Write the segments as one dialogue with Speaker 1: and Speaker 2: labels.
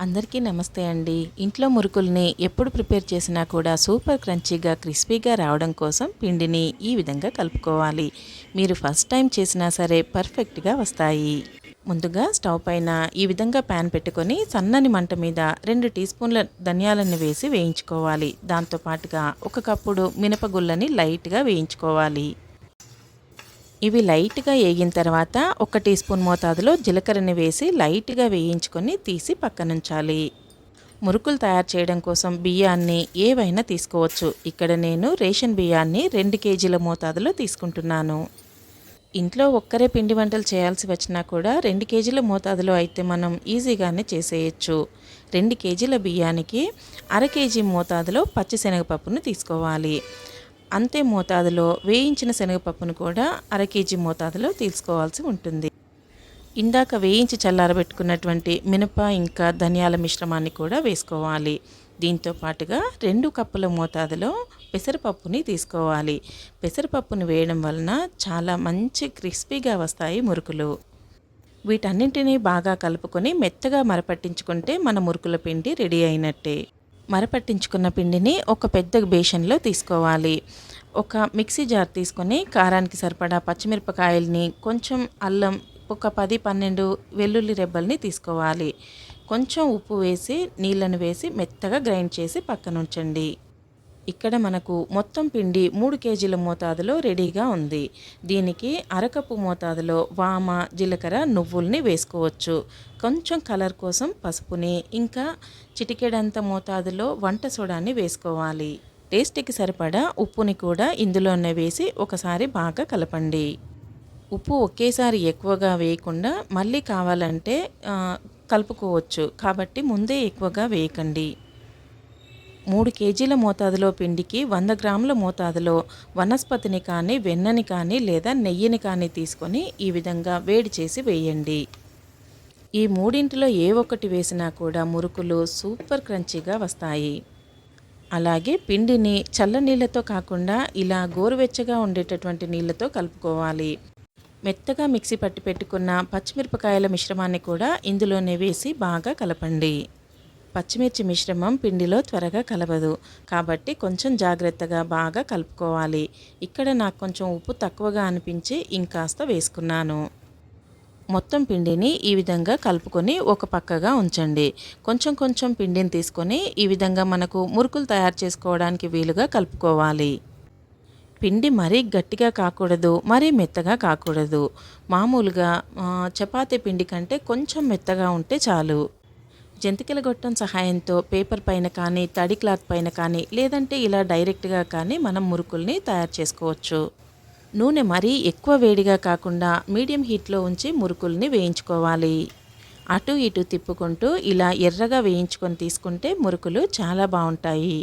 Speaker 1: అందరికీ నమస్తే అండి. ఇంట్లో మురుకుల్ని ఎప్పుడు ప్రిపేర్ చేసినా కూడా సూపర్ క్రంచీగా క్రిస్పీగా రావడం కోసం పిండిని ఈ విధంగా కలుపుకోవాలి. మీరు ఫస్ట్ టైం చేసినా సరే పర్ఫెక్ట్గా వస్తాయి. ముందుగా స్టవ్ పైన ఈ విధంగా ప్యాన్ పెట్టుకొని సన్నని మంట మీద రెండు టీ స్పూన్ల ధనియాలను వేసి వేయించుకోవాలి. దాంతోపాటుగా ఒక కప్పుడు మినపగుళ్ళని లైట్గా వేయించుకోవాలి. ఇవి లైట్గా వేగిన తర్వాత ఒక టీ స్పూన్ మోతాదులో జీలకర్రని వేసి లైట్గా వేయించుకొని తీసి పక్కనుంచాలి. మురుకులు తయారు చేయడం కోసం బియ్యాన్ని ఏవైనా తీసుకోవచ్చు. ఇక్కడ నేను రేషన్ బియ్యాన్ని రెండు కేజీల మోతాదులో తీసుకుంటున్నాను. ఇంట్లో ఒక్కరే పిండి వంటలు చేయాల్సి వచ్చినా కూడా రెండు కేజీల మోతాదులో అయితే మనం ఈజీగానే చేసేయచ్చు. రెండు కేజీల బియ్యానికి అర కేజీ మోతాదులో పచ్చిశనగపప్పును తీసుకోవాలి. అంతే మోతాదులో వేయించిన శనగపప్పును కూడా అర కేజీ మోతాదులో తీసుకోవాల్సి ఉంటుంది. ఇందాక వేయించి చల్లారబెట్టుకున్నటువంటి మినప ఇంకా ధనియాల మిశ్రమాన్ని కూడా వేసుకోవాలి. దీంతో పాటుగా రెండు కప్పుల మోతాదులో పెసరపప్పుని తీసుకోవాలి. పెసరపప్పుని వేయడం వలన చాలా మంచి క్రిస్పీగా వస్తాయి మురుకులు. వీటన్నింటినీ బాగా కలుపుకొని మెత్తగా మరపట్టించుకుంటే మన మురుకుల పిండి రెడీ అయినట్టే. మరపట్టించుకున్న పిండిని ఒక పెద్ద బేషన్లో తీసుకోవాలి. ఒక మిక్సీ జార్ తీసుకొని కారానికి సరిపడా పచ్చిమిరపకాయల్ని కొంచెం అల్లం ఒక పది పన్నెండు వెల్లుల్లి రెబ్బల్ని తీసుకోవాలి. కొంచెం ఉప్పు వేసి నీళ్ళను వేసి మెత్తగా గ్రైండ్ చేసి పక్కన ఉంచండి ఇక్కడ మనకు మొత్తం పిండి మూడు కేజీల మోతాదులో రెడీగా ఉంది. దీనికి అరకప్పు మోతాదులో వామ జీలకర్ర నువ్వుల్ని వేసుకోవచ్చు. కొంచెం కలర్ కోసం పసుపుని ఇంకా చిటికెడంత మోతాదులో వంట సోడాని వేసుకోవాలి. టేస్ట్కి సరిపడా ఉప్పుని కూడా ఇందులోనే వేసి ఒకసారి బాగా కలపండి. ఉప్పు ఒకేసారి ఎక్కువగా వేయకుండా మళ్ళీ కావాలంటే కలుపుకోవచ్చు. కాబట్టి ముందే ఎక్కువగా వేయకండి. మూడు కేజీల మోతాదులో పిండికి వంద గ్రాముల మోతాదులో వనస్పతిని కానీ వెన్నని కానీ లేదా నెయ్యిని కానీ తీసుకొని ఈ విధంగా వేడి చేసి వేయండి. ఈ మూడింటిలో ఏ ఒక్కటి వేసినా కూడా మురుకులు సూపర్ క్రంచీగా వస్తాయి. అలాగే పిండిని చల్ల నీళ్ళతో కాకుండా ఇలా గోరువెచ్చగా ఉండేటటువంటి నీళ్ళతో కలుపుకోవాలి. మెత్తగా మిక్సీ పట్టి పెట్టుకున్న పచ్చిమిరపకాయల మిశ్రమాన్ని కూడా ఇందులోనే వేసి బాగా కలపండి. పచ్చిమిర్చి మిశ్రమం పిండిలో త్వరగా కలవదు. కాబట్టి కొంచెం జాగ్రత్తగా బాగా కలుపుకోవాలి. ఇక్కడ నాకు కొంచెం ఉప్పు తక్కువగా అనిపించి ఇంకాస్త వేసుకున్నాను. మొత్తం పిండిని ఈ విధంగా కలుపుకొని ఒక పక్కగా ఉంచండి. కొంచెం కొంచెం పిండిని తీసుకొని ఈ విధంగా మనకు మురుకులు తయారు చేసుకోవడానికి వీలుగా కలుపుకోవాలి. పిండి మరీ గట్టిగా కాకూడదు మరీ మెత్తగా కాకూడదు. మామూలుగా చపాతీ పిండి కంటే కొంచెం మెత్తగా ఉంటే చాలు. జంతికల గొట్టం సహాయంతో పేపర్ పైన కానీ తడి క్లాత్ పైన కానీ లేదంటే ఇలా డైరెక్ట్గా కానీ మనం మురుకుల్ని తయారు చేసుకోవచ్చు. నూనె మరీ ఎక్కువ వేడిగా కాకుండా మీడియం హీట్లో ఉంచి మురుకుల్ని వేయించుకోవాలి. అటు ఇటు తిప్పుకుంటూ ఇలా ఎర్రగా వేయించుకొని తీసుకుంటే మురుకులు చాలా బాగుంటాయి.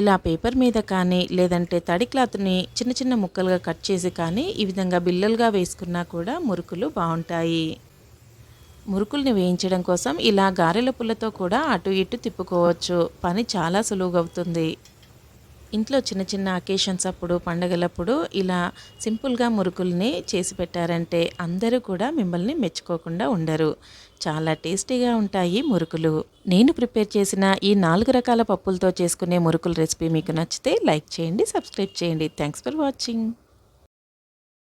Speaker 1: ఇలా పేపర్ మీద కానీ లేదంటే తడి క్లాత్ని చిన్న చిన్న ముక్కలుగా కట్ చేసి కానీ ఈ విధంగా బిల్లలుగా వేసుకున్నా కూడా మురుకులు బాగుంటాయి. మురుకుల్ని వేయించడం కోసం ఇలా గారెల పుల్లతో కూడా అటు ఇటు తిప్పుకోవచ్చు. పని చాలా సులువుగా అవుతుంది ఇంట్లో చిన్న చిన్న అకేషన్స్ అప్పుడు పండగలప్పుడు ఇలా సింపుల్గా మురుకుల్ని చేసి పెట్టారంటే అందరూ కూడా మిమ్మల్ని మెచ్చుకోకుండా ఉండరు. చాలా టేస్టీగా ఉంటాయి మురుకులు. నేను ప్రిపేర్ చేసిన ఈ నాలుగు రకాల పప్పులతో చేసుకునే మురుకుల రెసిపీ మీకు నచ్చితే లైక్ చేయండి సబ్స్క్రైబ్ చేయండి. Thanks for watching.